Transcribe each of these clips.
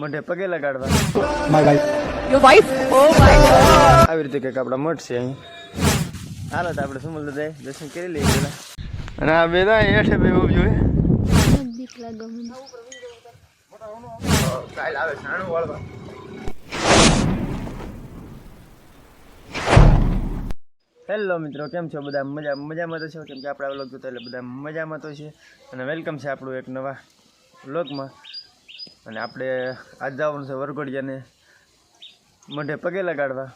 મોઢે પગે લગાડવા. My wife. Your wife? Oh my God આવી રીતે કંઈક આપણા મઠ છે અહીં. હાલો તો આપણે સુમલ દાદા દર્શન કરી લઈએ પેલા અને આ બે તો અહીં હેઠે બે ઊભી હોય કાલ આવે સાણું વાળવા હેલો મિત્રો કેમ છો? બધા મજા મજામાં તો છો? કેમ કે આપણે વ્લોગ જોતા એટલે બધા મજામાં તો છે. અને વેલકમ છે આપણું એક નવા વ્લોગમાં અને આપણે આજ જવાનું છે વરઘોડિયાને. મોઢે પગે લગાડવા.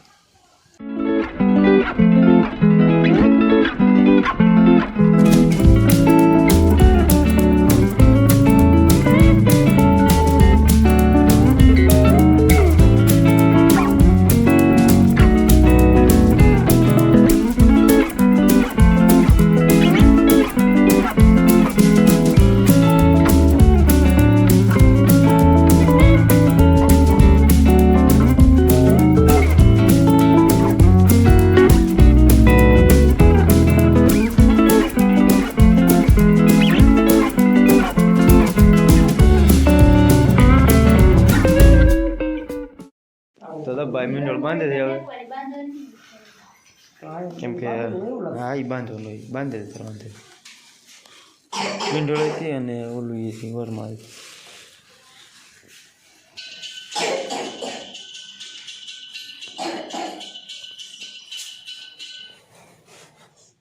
ભાઈ મીંડોળ બાંધે છે હવે. કેમ કે હા એ બાંધો લો બાંધે છે વાંધે મીંડોળ હતી અને ઓલું એ હતી વરમાં હતી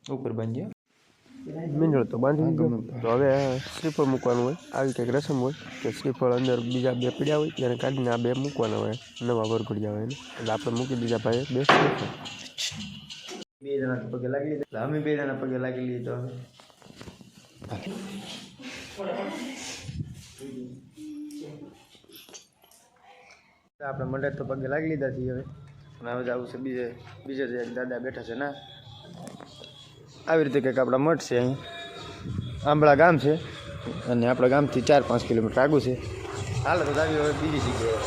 ઉપર બાંધ્યો? તો બાંધી દીધો તો હવે શ્રીફળ મૂકવાનું હોય. આવી કંઈક રસમ હોય કે શ્રીફળ અંદર બીજા બે પીડ્યા હોય ત્યારે કાઢીને આ બે મૂકવાના હોય. નવા વરઘુડિયા હોય એને. એટલે આપણે મૂકી દીધા ભાઈ બે શ્રીફળ. બે જણા પગે લાગી લીધા. અમે બે જણા પગે લાગી લીધી. તો હવે આપણે મંડળ તો પગે લાગી લીધા છીએ હવે. અને હવે આવું છે બીજે બીજે જે એક દાદા બેઠા છે ના આવી રીતે કંઈક આપણા મઠ છે અહીં. આંબળા ગામ છે અને આપણા ગામથી ચાર પાંચ કિલોમીટર આગું છે. હાલ, તો આવી હવે બીજી જગ્યાએ.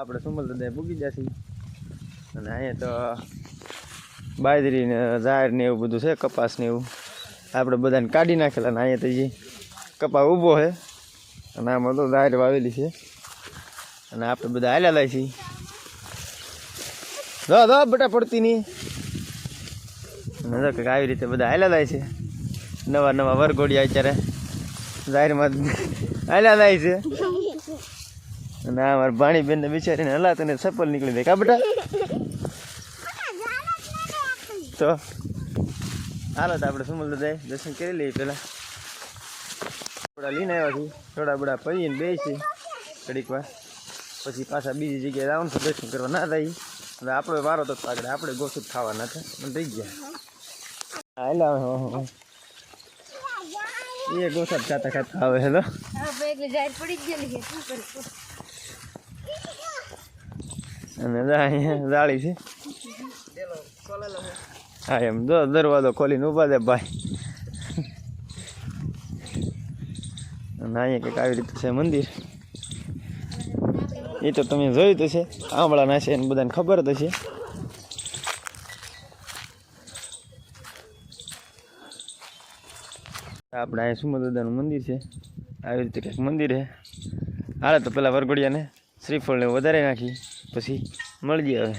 આપણે સુમલ દાદા પૂગી જશે. અને અહીંયા તો બાજરી ને ઝાડ ને એવું બધું છે, કપાસ ને એવું. આપણે બધાને કાઢી નાખેલા ને અહીંયા તો જે કપા ઊભો છે. અને આમાં તો ઝાડ વાવેલી છે. અને આપણે બધા હાલ્યા લાય છીએ દો દો બટા પડતી નહીં આવી રીતે બધા હાલ્યા લાય છે નવા નવા વરઘોડિયા અત્યારે ઝાડમાં હાલ્યા જાય છે. અને આ મારા ભાણી બેનને બિચારીને હલા તને ચપ્પલ નીકળી દે કા બેટા? તો હાલો તો આપણે સુમલ જાય દર્શન કરી લઈએ પેલા થોડા લઈને આવ્યા છીએ. થોડા બડા પડીને બેસી છે. ઘડીક વાર. પછી પાછા બીજી જગ્યાએ જવાનું છે. દર્શન કરવા. ના થાય. હવે આપણો વારો તો આગળ આપણે ગોસું ખાવાના પણ થઈ ગયા. હાલા એ ગોસાદ ખાતા ખાતા આવે હેલો? અને જાળી છે. હા એમ જો દરવાજો ખોલીને ઊભા દે ભાઈ. અને અહીંયા કંઈક આવી રીતે છે મંદિર. એ તો તમે જોયું તો છે આંબળાના છે એને બધાને ખબર તો છે આપણે અહીંયા સુમદાદાનું મંદિર છે. આવી રીતે કંઈક મંદિર છે. હાલે તો પેલા વરઘોડિયાને શ્રીફળને વધારે નાખી પછી મળીએ હવે.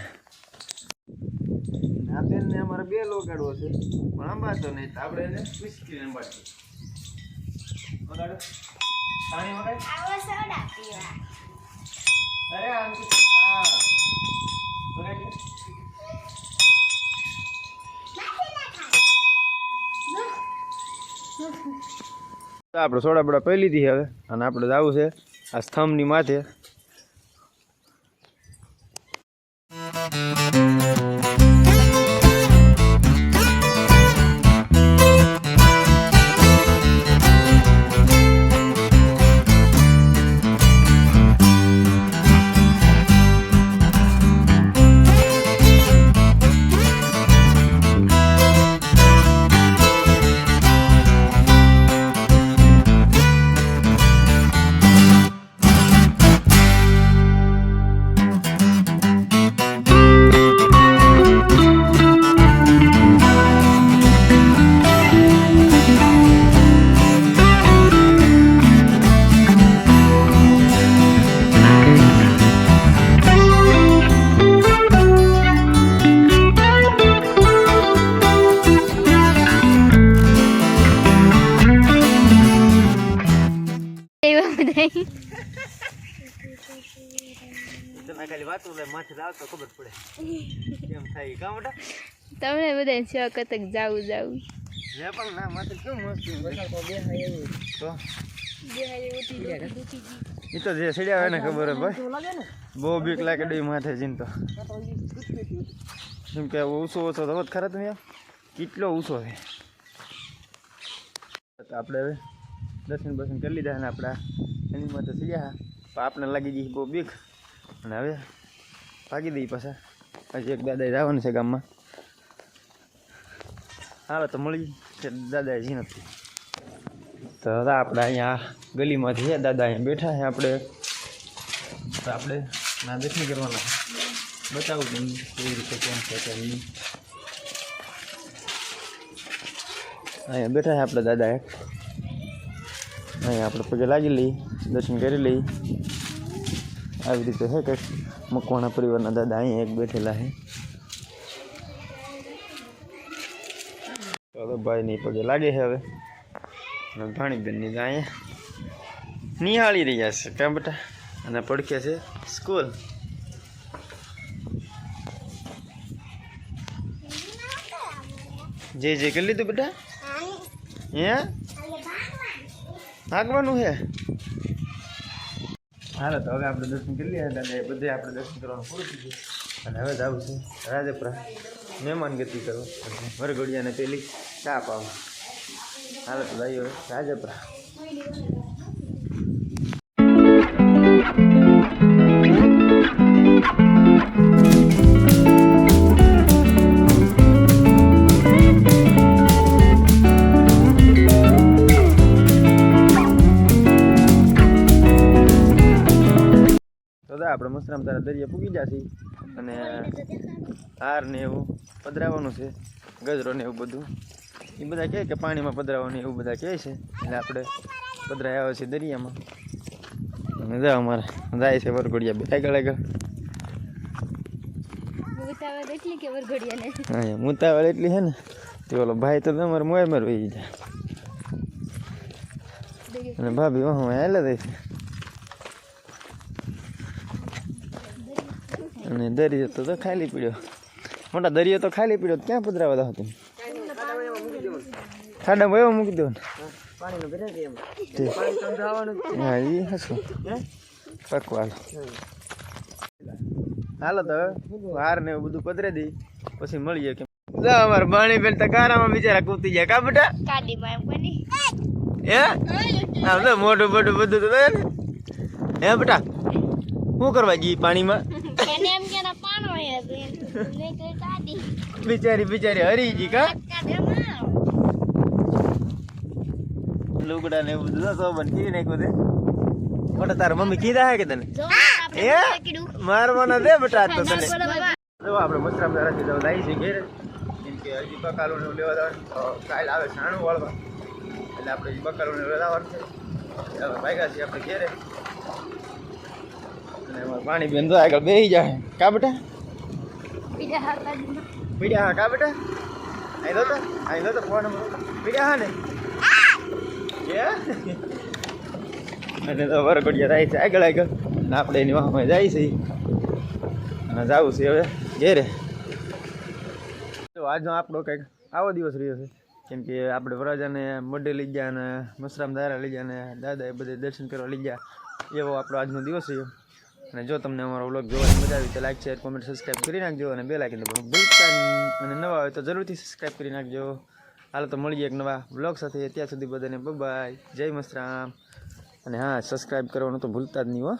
આ બેનને અમારે બે લોગાડવો છે પણ અંબાતો નહીં તો આપણે એને મુશ્કેલી અંબાડીએ પાણી વગાડ. અરે આમ તો- આ વગાડ લે. તો આપણે સોડા બડા પી લીધી હવે. અને આપણે જવું છે આ સ્તંભની માથે. માથે ખબર પડે. કેમ થાય કામ મોટા તમને બધા શોખ હતો કે જાવું જાવું. મેં પણ ના માથે કેવું મસ્ત તો? એ તો જે સડ્યા હોય ને ખબર હોય ભાઈ. બહુ બીક લાગે ડોઈ માથે જીન તો. કેમ કે ઓછો ઓછો તો ખરા તમે કેટલો ઓછો છે? તો આપણે હવે દર્શન બર્શન કરી લીધા ને આપણા એની માથે સડ્યા. આપણે લાગી ગઈ બહુ બીક. અને હવે ભાગી દઈ પાછા. પછી એક દાદા જવાનું છે ગામમાં. હાલો તો મળી કે દાદાએ જી નથી. તો હવે આપણે અહીંયા ગલીમાંથી છે, દાદા અહીંયા બેઠા છે આપણે. તો આપણે ના દર્શન કરવાના બતાવું તમને કેવી રીતે કેમ છે અહીંયા બેઠા છે આપણે દાદા એક. અહીંયા આપણે પગે લાગી લઈ દર્શન કરી લઈ આવી રીતે છે કંઈક. મકવાણા પરિવારના દાદા અહીંયા એક બેઠેલા છે. તો ભાઈની પગે લાગે છે હવે. ભાણીબેનની તો અહીંયા નિહાળી રહ્યા છે. કેમ બેટા? અને પડખે છે સ્કૂલ. જે જે કરી લીધું બેટા? હે. ભાગવાનું છે? હાલો, તો હવે આપણે દર્શન કરી લઈએ અને બધે આપણે દર્શન કરવાનું પૂરું થઈ ગયું. અને હવે જાવું છે. રાજપરા, મહેમાન ગતિ કરો. વરઘોડિયાને પેલી ચા પાવા. હાલો, તો ભાઈ હવે. રાજપરા. આપણે મસરામ તારા દરિયા પૂગી જશે અને હાર ને એવું પધરાવવાનું છે ગજરો ને એવું બધું. એ બધા કહે કે પાણીમાં પધરાવવાનું એવું બધા કહે છે. એટલે આપણે પધરાય આવે છે દરિયામાં. અને જા અમારે જાય છે વરઘોડિયા બે. આગળ આગળ. ઉતાવળ એટલી કે વરઘોડિયાને. હા મુતાવળ એટલી છે ને તે ઓલો ભાઈ તો તમારે મોય મર જાય. અને ભાભી હું હાલે દે અને દરિયો તો ખાલી પીડ્યો મોટા દરિયો તો ખાલી પીડ્યો ક્યાં પધરાવા દો તમે? ખાડામાં એવો મૂકી દો ને. હા એ હશું પકવાલ. હાલો તો હાર ને એવું બધું પધરે દઈ પછી મળીએ કે અમારે બાણી બેન તો કારામાં બિચારા કૂતી જાય. કા બેટા? હે? તો મોટું મોટું બધું તો હે બેટા? શું કરવા ગઈ પાણીમાં? એને એમ કે પાણો હે ને કે કાડી બિચારી બિચારી હરી ગઈ કા? લુગડા ને એવું બધું તો કીધી ને તે. મોટા તારા મમ્મી કીધા હે કે તને? એ હે. મારવાના દે બેટા તો તને. જો આપણે મસરામ દારાથી તો લાવી છે ઘેર. કેમ કે હજી બકાલો ને એવું લેવા જવાનું કાલ આવે સાણું વાળવા. એટલે આપણે બકાલો ને લેવાનું છે. ભાઈ ભાગ્યા છીએ આપણે ઘેરે. પાણી બેન તો આગળ બેસી જાય. કા બેટા? પીડ્યા હા કા બેટા? અહીં તો? અહીં તો ફોન પીડ્યા હા ને? અને તો વરઘોડિયા થાય છે. આગળ આગળ. અને આપણે એની વાહમાં જાય છે. અને જવું છે હવે ઘેરે. તો આજનો આપણો કંઈક આવો દિવસ રહ્યો છે. કેમ કે આપણે વરાજાને મોઢે લઈ ગયા અને મસરામ દારા લઈ ગયા અને એ બધે દર્શન કરવા લઈ ગયા. એવો આપણો આજનો દિવસ રહ્યો. અને જો તમને અમારો વ્લોગ જોવાની મજા આવી તો લાઈક શેર કોમેન્ટ સબસ્ક્રાઈબ કરી નાખજો અને બે લાઈકન ભૂલતા નહીં. અને નવા હોય તો જરૂરથી સબસ્ક્રાઈબ કરી નાખજો. હાલો તો મળીએ એક નવા વ્લોગ સાથે. ત્યાં સુધી બધાને બાય જય મસ્તરામ અને હા સબસ્ક્રાઈબ કરવાનું તો ભૂલતા જ નહીં હો.